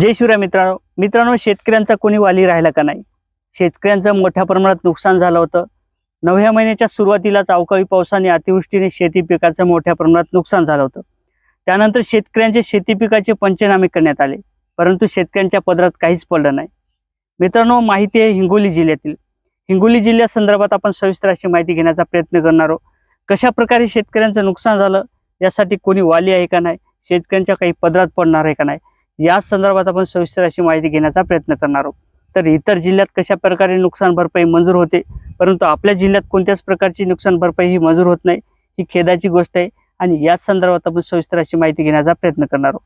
जय शिवराय मित्रांनो. मित्रांनो शेतकऱ्यांचा कोणी वाली राहिला का नाही? शेतकऱ्यांचं मोठ्या प्रमाणात नुकसान झालं होतं. नवव्या महिन्याच्या सुरुवातीलाच अवकाळी पावसाने अतिवृष्टीने शेती पिकाचं मोठ्या प्रमाणात नुकसान झालं होतं. त्यानंतर शेतकऱ्यांचे शेती पिकाचे पंचनामे करण्यात आले. परंतु शेतकऱ्यांच्या पदरात काहीच पडलं नाही. मित्रांनो माहिती आहे हिंगोली जिल्ह्यातील. हिंगोली जिल्ह्यासंदर्भात आपण सविस्तर अशी माहिती घेण्याचा प्रयत्न करणार आहोत. कशा प्रकारे शेतकऱ्यांचं नुकसान झालं? यासाठी कोणी वाली आहे का नाही? शेतकऱ्यांच्या काही पदरात पडणार आहे का नाही? या संदर्भात आपण सविस्तर अशी माहिती घेण्याचा प्रयत्न करणार आहोत. तर इतर जिल्ह्यात कशा प्रकारे नुकसान भरपाई मंजूर होते? परंतु आपल्या जिल्ह्यात कोणत्याच प्रकारची नुकसान भरपाई ही मंजूर होत नाही ही खेदाची गोष्ट आहे आणि याच संदर्भात आपण सविस्तर अशी माहिती घेण्याचा प्रयत्न करणार आहोत.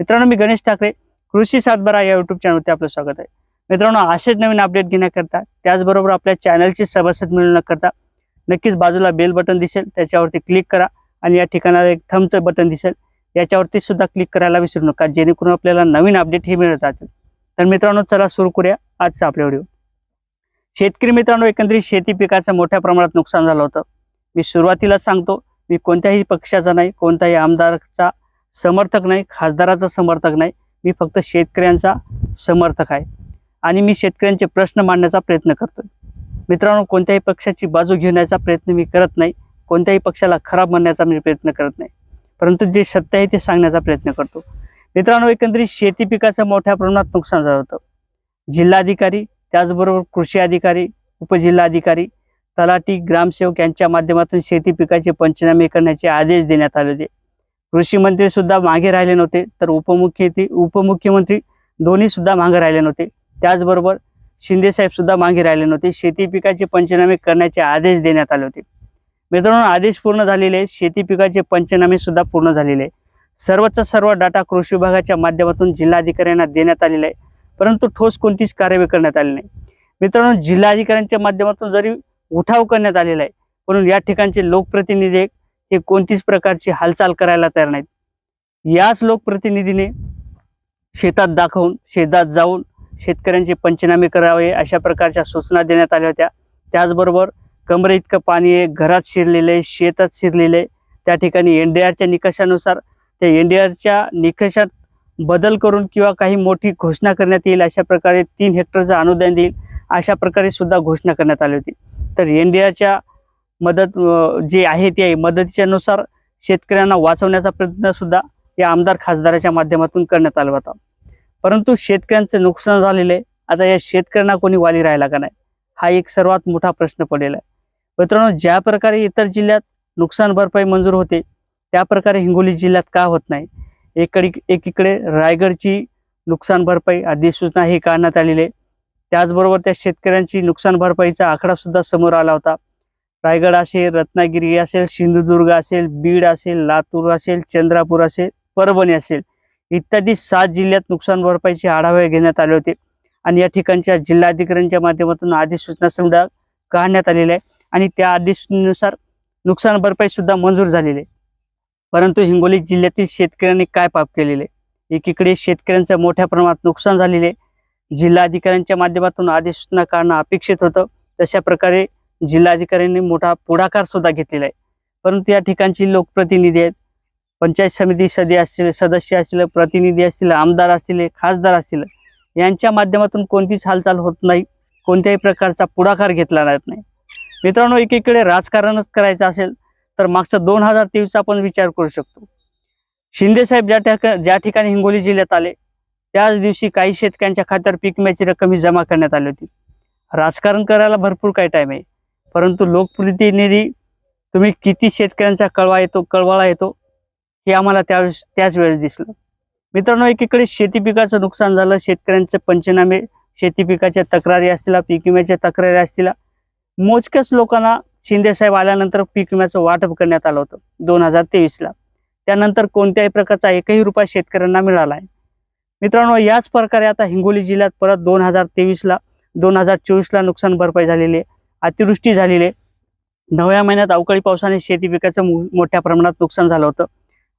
मित्रांनो मी गणेश ठाकरे कृषी सातबारा या युट्यूब चॅनलवरती आपलं स्वागत आहे. मित्रांनो असेच नवीन अपडेट घेण्याकरता त्याचबरोबर आपल्या चॅनलचे सभासद मिळवण्याकरता नक्कीच बाजूला बेल बटन दिसेल त्याच्यावरती क्लिक करा आणि या ठिकाणाला एक थमचं बटन दिसेल. याच्यावरती सुद्धा क्लिक करायला विसरू नका. जेणेकरून आपल्याला नवीन अपडेट हे मिळत राहतील. तर मित्रांनो चला सुरू करूया आजचा आपल्या व्हिडिओ शेतकरी मित्रांनो एकंदरीत शेती पिकाचं मोठ्या प्रमाणात नुकसान झालं होतं. मी सुरुवातीला सांगतो मी कोणत्याही पक्षाचा नाही कोणत्याही आमदारचा समर्थक नाही खासदाराचा समर्थक नाही. मी फक्त शेतकऱ्यांचा समर्थक आहे. आणि मी शेतकऱ्यांचे प्रश्न मांडण्याचा प्रयत्न करतोय. मित्रांनो कोणत्याही पक्षाची बाजू घेण्याचा प्रयत्न मी करत नाही. कोणत्याही पक्षाला खराब म्हणण्याचा मी प्रयत्न करत नाही. परंतु जे सत्य आहे ते सांगण्याचा प्रयत्न करतो. मित्रांनो एकंदरीत शेती पिकाचं मोठ्या प्रमाणात नुकसान झालं होतं. जिल्हाधिकारी त्याचबरोबर कृषी अधिकारी उपजिल्हाधिकारी तलाठी ग्रामसेवक यांच्या माध्यमातून शेती पिकाचे पंचनामे करण्याचे आदेश देण्यात आले होते. कृषी मंत्री सुद्धा मागे राहिले नव्हते तर उपमुख्य उपमुख्यमंत्री दोन्ही सुद्धा मागे राहिले नव्हते. त्याचबरोबर शिंदे साहेब सुद्धा मागे राहिले नव्हते. शेती पिकाचे पंचनामे करण्याचे आदेश देण्यात आले होते. मित्रांनो आदेश पूर्ण झालेले आहे. शेती पिकाचे पंचनामे सुद्धा पूर्ण झालेले आहे. सर्वचा सर्व डाटा कृषी विभागाच्या माध्यमातून जिल्हाधिकाऱ्यांना देण्यात आलेला आहे परंतु ठोस कोणतीच कार्यवाही करण्यात आली नाही मित्रांनो जिल्हाधिकाऱ्यांच्या माध्यमातून जरी उठाव करण्यात आलेला आहे म्हणून या ठिकाणचे लोकप्रतिनिधी हे कोणतीच प्रकारची हालचाल करायला तयार नाहीत याच लोकप्रतिनिधीने शेतात दाखवून शेतात जाऊन शेतकऱ्यांचे पंचनामे करावे अशा प्रकारच्या सूचना देण्यात आल्या होत्या त्याचबरोबर कमरे इतकं पाणी आहे घरात शिरलेलं आहे शेतात शिरलेलं आहे. त्या ठिकाणी एन डी आरच्या निकषानुसार त्या एन डी आरच्या निकषात बदल करून किंवा काही मोठी घोषणा करण्यात येईल अशा प्रकारे तीन हेक्टरचं अनुदान देईल अशा प्रकारे सुद्धा घोषणा करण्यात आली होती. तर एन डी आरच्या मदत जे आहे ते आहे. शेतकऱ्यांना वाचवण्याचा प्रयत्नसुद्धा या आमदार खासदाराच्या माध्यमातून करण्यात आला होता. परंतु शेतकऱ्यांचं नुकसान झालेलं आहे. आता या शेतकऱ्यांना कोणी वाली राहिला का नाही? हा एक सर्वात मोठा प्रश्न पडलेला आहे. मित्रांनो ज्या प्रकारे इतर जिल्ह्यात नुकसान भरपाई मंजूर होते त्या प्रकारे हिंगोली जिल्ह्यात का होत नाही? एकडी एकीकडे रायगडची नुकसान भरपाई अधिसूचना ही काढण्यात आलेली आहे. त्याचबरोबर त्या शेतकऱ्यांची नुकसान भरपाईचा आकडासुद्धा समोर आला होता. रायगड असेल रत्नागिरी असेल सिंधुदुर्ग असेल बीड असेल लातूर असेल चंद्रापूर असेल परभणी असेल इत्यादी सात जिल्ह्यात नुकसान भरपाईचे आढावे घेण्यात आले होते. आणि या ठिकाणच्या जिल्हाधिकाऱ्यांच्या माध्यमातून अधिसूचना समजा काढण्यात आलेल्या आहे. आणि त्या अधिसूचनेनुसार नुकसान भरपाई सुद्धा मंजूर झालेली आहे. परंतु हिंगोली जिल्ह्यातील शेतकऱ्यांनी काय पाप केलेले? एकीकडे शेतकऱ्यांचं मोठ्या प्रमाणात नुकसान झालेले जिल्हाधिकाऱ्यांच्या माध्यमातून अधिसूचना काढणं अपेक्षित होतं. तशा प्रकारे जिल्हाधिकाऱ्यांनी मोठा पुढाकार सुद्धा घेतलेला आहे. परंतु या ठिकाणची लोकप्रतिनिधी आहेत. पंचायत समिती सदी असतील सदस्य असतील प्रतिनिधी असतील आमदार असतील खासदार असतील यांच्या माध्यमातून कोणतीच हालचाल होत नाही. कोणत्याही प्रकारचा पुढाकार घेतला जात नाही. मित्रांनो एकीकडे राजकारणच करायचं असेल तर मागचा दोन हजार तेवीसचा आपण विचार करू शकतो. शिंदेसाहेब ज्या ठिका ज्या ठिकाणी हिंगोली जिल्ह्यात आले त्याच दिवशी काही शेतकऱ्यांच्या खात्यावर पीक विम्याची रक्कम ही जमा करण्यात आली होती. राजकारण करायला भरपूर काही टाईम आहे. परंतु लोकप्रतिनिधी तुम्ही किती शेतकऱ्यांचा कळवा येतो कळवाळा येतो हे आम्हाला त्यावेळेस त्याच वेळेस दिसलं. मित्रांनो एकीकडे शेती पिकाचं नुकसान झालं शेतकऱ्यांचे पंचनामे शेती पिकाच्या तक्रारी असतील पीक विम्याच्या तक्रारी असतील मोजक्याच लोकांना शिंदेसाहेब आल्यानंतर पीक विम्याचं वाटप करण्यात आलं होतं दोन हजार तेवीसला. त्यानंतर कोणत्याही प्रकारचा एकही रुपया शेतकऱ्यांना मिळाला आहे मित्रांनो याच प्रकारे आता हिंगोली जिल्ह्यात परत दोन हजार तेवीसला दोन हजार चोवीसला नुकसान भरपाई झालेली आहे अतिवृष्टी झालेली आहे. नव्या महिन्यात अवकाळी पावसाने शेती पिकाचं मोठ्या प्रमाणात नुकसान झालं होतं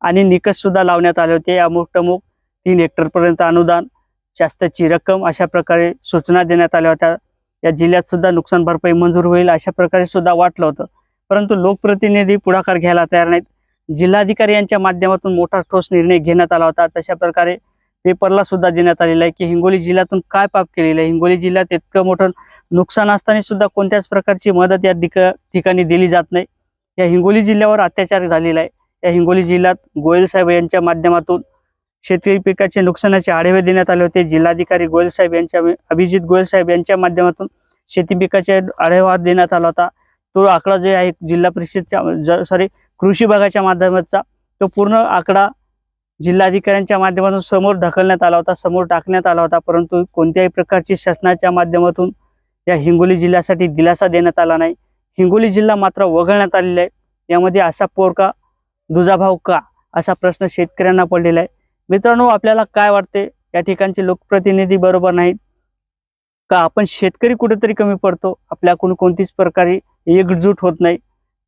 आणि निकष सुद्धा लावण्यात आले होते. अमुक टमुक तीन हेक्टरपर्यंत अनुदान जास्तची रक्कम अशा प्रकारे सूचना देण्यात आल्या होत्या. या जिल्ह्यात सुद्धा नुकसान भरपाई मंजूर होईल अशा प्रकारे सुद्धा वाटलं होतं. परंतु लोकप्रतिनिधी पुढाकार घ्यायला तयार नाहीत. जिल्हाधिकारी यांच्या माध्यमातून मोठा ठोस निर्णय घेण्यात आला होता. तशा प्रकारे पेपरला सुद्धा देण्यात आलेला आहे की हिंगोली जिल्ह्यातून काय पाप केलेलं आहे? हिंगोली जिल्ह्यात इतकं मोठं नुकसान असताना सुद्धा कोणत्याच प्रकारची मदत या ठिका ठिकाणी दिली जात नाही. या हिंगोली जिल्ह्यावर अत्याचार झालेला आहे. या हिंगोली जिल्ह्यात गोयल साहेब यांच्या माध्यमातून शेतकरी पिकाचे नुकसानाचे आढावे देण्यात आले होते. जिल्हाधिकारी गोयल साहेब यांच्या अभिजित गोयल साहेब यांच्या माध्यमातून शेती पिकाचे आढावा देण्यात आला होता. तो आकडा जे आहे जिल्हा परिषदच्या सॉरी कृषी विभागाच्या माध्यमाचा तो पूर्ण आकडा जिल्हाधिकाऱ्यांच्या माध्यमातून समोर ढकलण्यात आला होता समोर टाकण्यात आला होता. परंतु कोणत्याही प्रकारची शासनाच्या माध्यमातून या हिंगोली जिल्ह्यासाठी दिलासा देण्यात आला नाही. हिंगोली जिल्हा मात्र वगळण्यात आलेला आहे. यामध्ये असा पोर का दुजाभाव का असा प्रश्न शेतकऱ्यांना पडलेला आहे. मित्रांनो आपल्याला काय वाटते? या ठिकाणचे लोकप्रतिनिधी बरोबर नाहीत. का आपण शेतकरी कुठेतरी कमी पडतो? आपल्याकडून कोणतीच प्रकारे एकजूट होत नाही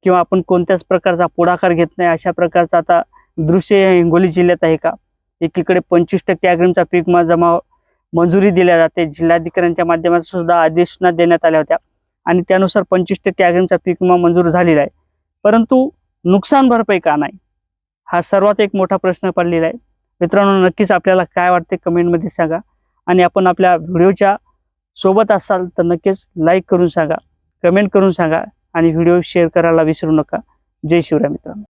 किंवा आपण कोणत्याच प्रकारचा पुढाकार घेत नाही. अशा प्रकारचं आता दृश्य हिंगोली जिल्ह्यात आहे का? एकीकडे पंचवीस टक्के अग्रिमचा पीक जमा मंजुरी दिल्या जाते. जिल्हाधिकाऱ्यांच्या माध्यमातून सुद्धा आदेशना देण्यात आल्या होत्या. आणि त्यानुसार पंचवीस टक्के अग्रिमचा पीक विमा मंजूर झालेला आहे. परंतु नुकसान भरपाई का नाही? हा सर्वात एक मोठा प्रश्न पडलेला आहे. मित्रांनो नक्कीच आपल्याला काय वाटते कमेंटमध्ये सांगा. आणि आपण आपल्या व्हिडिओच्या सोबत असाल तर नक्कीच लाईक करून सांगा कमेंट करून सांगा आणि व्हिडिओ शेअर करायला विसरू नका. जय शिवराय मित्रांनो.